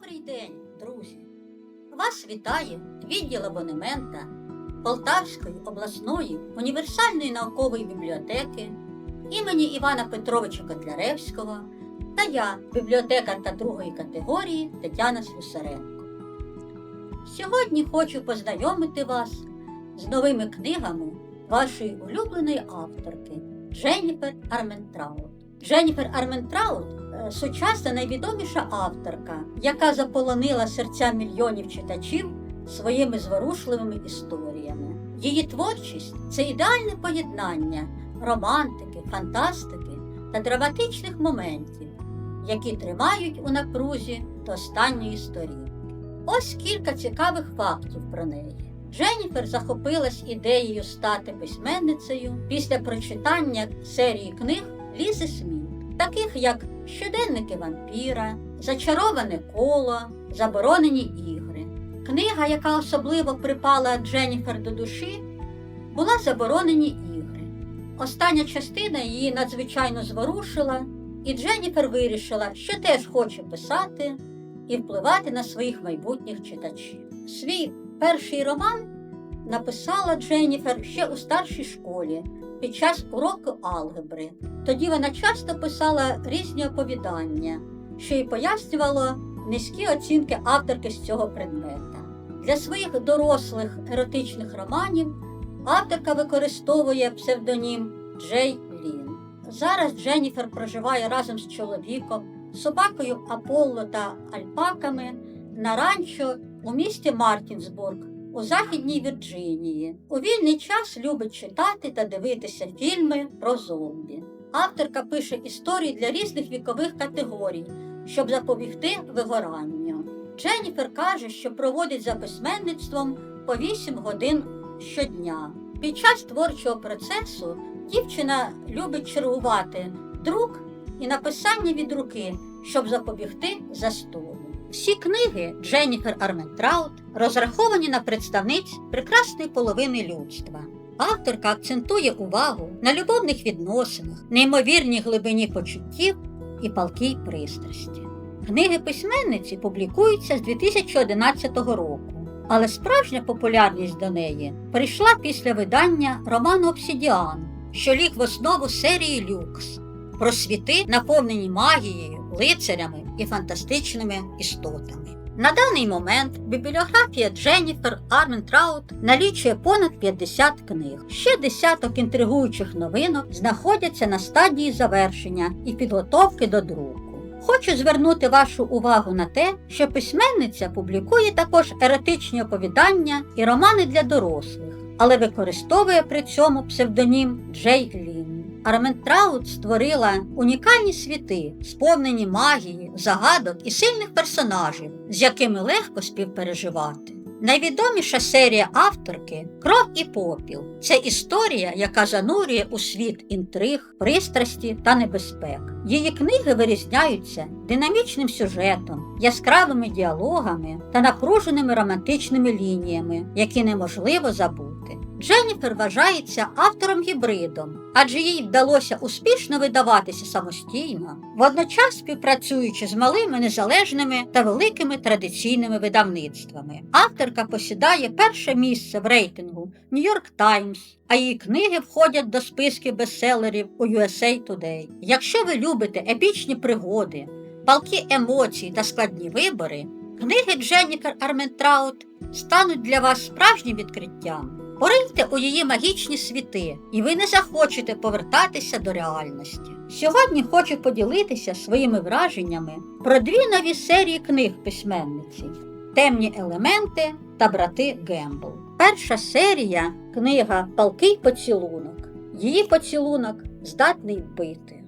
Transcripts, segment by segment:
Добрий день, друзі! Вас вітає відділ абонемента Полтавської обласної універсальної наукової бібліотеки імені Івана Петровича Котляревського та я, бібліотекарка другої категорії Тетяна Слюсаренко. Сьогодні хочу познайомити вас з новими книгами вашої улюбленої авторки Дженніфер Арментраут. Дженніфер Арментраут сучасна найвідоміша авторка, яка заполонила серця мільйонів читачів своїми зворушливими історіями. Її творчість це ідеальне поєднання романтики, фантастики та драматичних моментів, які тримають у напрузі до останньої сторінки. Ось кілька цікавих фактів про неї. Дженніфер захопилась ідеєю стати письменницею після прочитання серії книг Лізи Сміт, таких як Щоденники вампіра, Зачароване коло, Заборонені ігри. Книга, яка особливо припала Дженніфер до душі, була Заборонені ігри. Остання частина її надзвичайно зворушила, і Дженніфер вирішила, що теж хоче писати і впливати на своїх майбутніх читачів. Свій перший роман написала Дженніфер ще у старшій школі під час уроку алгебри. Тоді вона часто писала різні оповідання, що й пояснювало низькі оцінки авторки з цього предмета. Для своїх дорослих еротичних романів авторка використовує псевдонім Джей Лін. Зараз Дженніфер проживає разом з чоловіком, собакою Аполло та Альпаками на ранчо у місті Мартінсбург у Західній Вірджинії. У вільний час любить читати та дивитися фільми про зомбі. Авторка пише історії для різних вікових категорій, щоб запобігти вигоранню. Дженніфер каже, що проводить за письменництвом по 8 годин щодня. Під час творчого процесу дівчина любить чергувати друк і написання від руки, щоб запобігти застою. Всі книги Дженніфер Арментраут розраховані на представниць прекрасної половини людства. Авторка акцентує увагу на любовних відносинах, неймовірній глибині почуттів і палкій пристрасті. Книги письменниці публікуються з 2011 року, але справжня популярність до неї прийшла після видання роману Обсідіан, що ліг в основу серії Люкс про світи, наповнені магією, лицарями і фантастичними істотами. На даний момент бібліографія Дженніфер Арментраут налічує понад 50 книг. Ще десяток інтригуючих новинок знаходяться на стадії завершення і підготовки до друку. Хочу звернути вашу увагу на те, що письменниця публікує також еротичні оповідання і романи для дорослих, але використовує при цьому псевдонім Джей Лін. Арментраут створила унікальні світи, сповнені магії, загадок і сильних персонажів, з якими легко співпереживати. Найвідоміша серія авторки Кров і попіл це історія, яка занурює у світ інтриг, пристрасті та небезпек. Її книги вирізняються динамічним сюжетом, яскравими діалогами та напруженими романтичними лініями, які неможливо забути. Дженніфер вважається автором гібридом, адже їй вдалося успішно видаватися самостійно, водночас співпрацюючи з малими незалежними та великими традиційними видавництвами. Авторка посідає перше місце в рейтингу York Times, а її книги входять до списків бестселерів у USA Today. Якщо ви любите епічні пригоди, палкі емоції та складні вибори, книги Дженніфер Арментраут стануть для вас справжнім відкриттям. Пориньте у її магічні світи, і ви не захочете повертатися до реальності. Сьогодні хочу поділитися своїми враженнями про дві нові серії книг письменниці Темні елементи та брати Гембл. Перша серія книга Палкий поцілунок. Її поцілунок здатний вбити.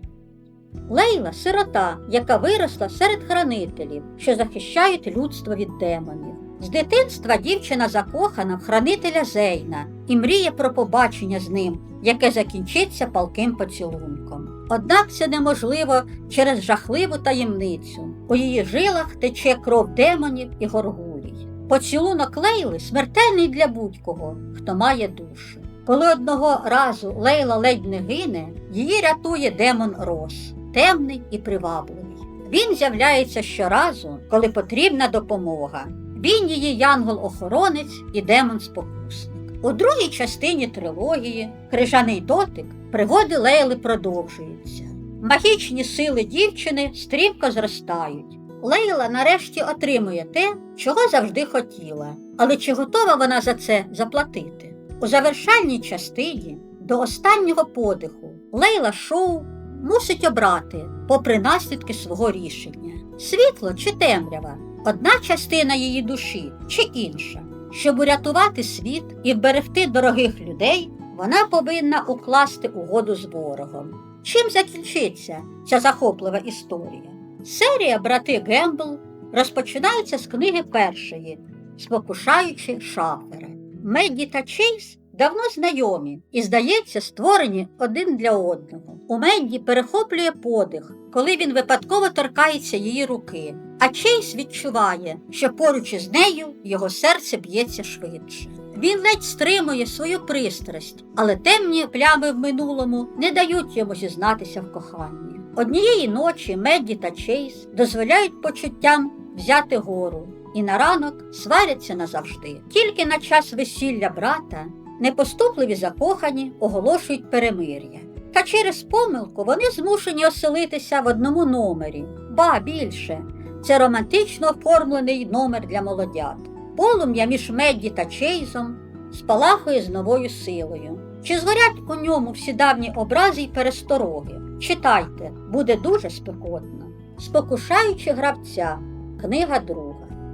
Лейла сирота, яка виросла серед хранителів, що захищають людство від демонів. З дитинства дівчина закохана в хранителя Зейна і мріє про побачення з ним, яке закінчиться палким поцілунком. Однак це неможливо через жахливу таємницю. У її жилах тече кров демонів і горгулій. Поцілунок Лейли смертельний для будь-кого, хто має душу. Коли одного разу Лейла ледь не гине, її рятує демон Рос, темний і привабливий. Він з'являється щоразу, коли потрібна допомога. Він її янгол-охоронець і демон-спокусник. У другій частині трилогії Крижаний дотик пригоди Лейли продовжуються. Магічні сили дівчини стрімко зростають. Лейла нарешті отримує те, чого завжди хотіла. Але чи готова вона за це заплатити? У завершальній частині до останнього подиху Лейла Шоу мусить обрати, попри наслідки свого рішення: світло чи темрява, одна частина її душі чи інша. Щоб урятувати світ і вберегти дорогих людей, вона повинна укласти угоду з ворогом. Чим закінчиться ця захоплива історія? Серія Брати Гембл розпочинається з книги першої, спокушаючи шафера. Медді та Чейз давно знайомі і, здається, створені один для одного. У Медді перехоплює подих, коли він випадково торкається її руки, а Чейз відчуває, що поруч із нею його серце б'ється швидше. Він ледь стримує свою пристрасть, але темні плями в минулому не дають йому зізнатися в коханні. Однієї ночі Медді та Чейз дозволяють почуттям взяти гору і на ранок сваряться назавжди. Тільки на час весілля брата непоступливі закохані оголошують перемир'я. Та через помилку вони змушені оселитися в одному номері, ба більше. Це романтично оформлений номер для молодят. Полум'я між Медді та Чейзом спалахує з новою силою. Чи згорять у ньому всі давні образи й перестороги? Читайте, буде дуже спекотно. Спокушаючи гравця, книга друга.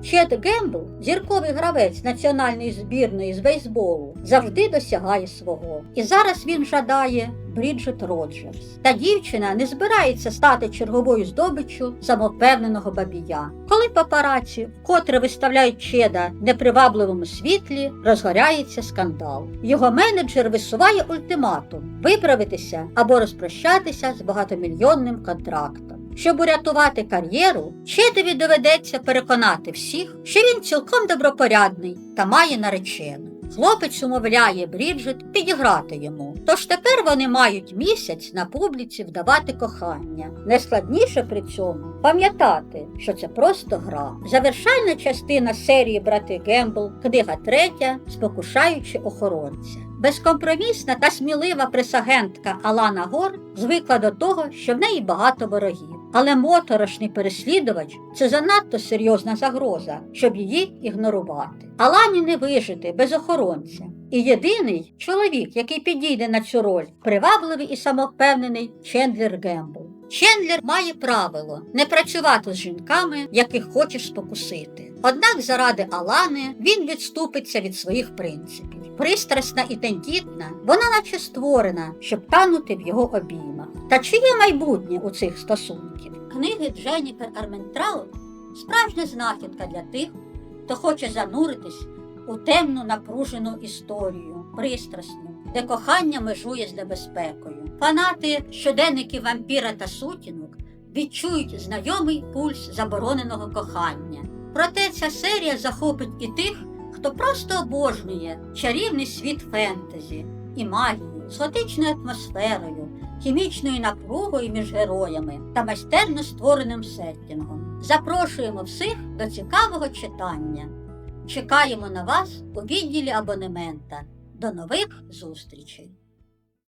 Чет Гембл, зірковий гравець національної збірної з бейсболу, завжди досягає свого. І зараз він жадає Бріджит Роджерс. Та дівчина не збирається стати черговою здобиччю самовпевненого бабія. Коли папараці вкотре виставляють чеда в непривабливому світлі, розгоряється скандал. Його менеджер висуває ультиматум виправитися або розпрощатися з багатомільйонним контрактом. Щоб урятувати кар'єру, Чедові доведеться переконати всіх, що він цілком добропорядний та має наречену. Хлопець умовляє Бріджит підіграти йому. Тож тепер вони мають місяць на публіці вдавати кохання. Найскладніше при цьому пам'ятати, що це просто гра. Завершальна частина серії Брати Гембл, книга третя, спокушаючи охоронця. Безкомпромісна та смілива пресагентка Алана Гор звикла до того, що в неї багато ворогів. Але моторошний переслідувач це занадто серйозна загроза, щоб її ігнорувати. Алані не вижити без охоронця. І єдиний чоловік, який підійде на цю роль, привабливий і самовпевнений Чендлер Гембл. Чендлер має правило не працювати з жінками, яких хочеш спокусити. Однак заради Алани він відступиться від своїх принципів. Пристрасна і тендітна, вона наче створена, щоб танути в його обіймах. Та чи є майбутнє у цих стосунків? Книги Дженніфер Арментраут справжня знахідка для тих, хто хоче зануритись у темну напружену історію, пристрасну, де кохання межує з небезпекою. Фанати щоденників вампіра та сутінок відчують знайомий пульс забороненого кохання. Проте ця серія захопить і тих, хто просто обожнює чарівний світ фентезі і магії з готичною атмосферою, хімічною напругою між героями та майстерно створеним сеттінгом. Запрошуємо всіх до цікавого читання. Чекаємо на вас у відділі абонемента. До нових зустрічей!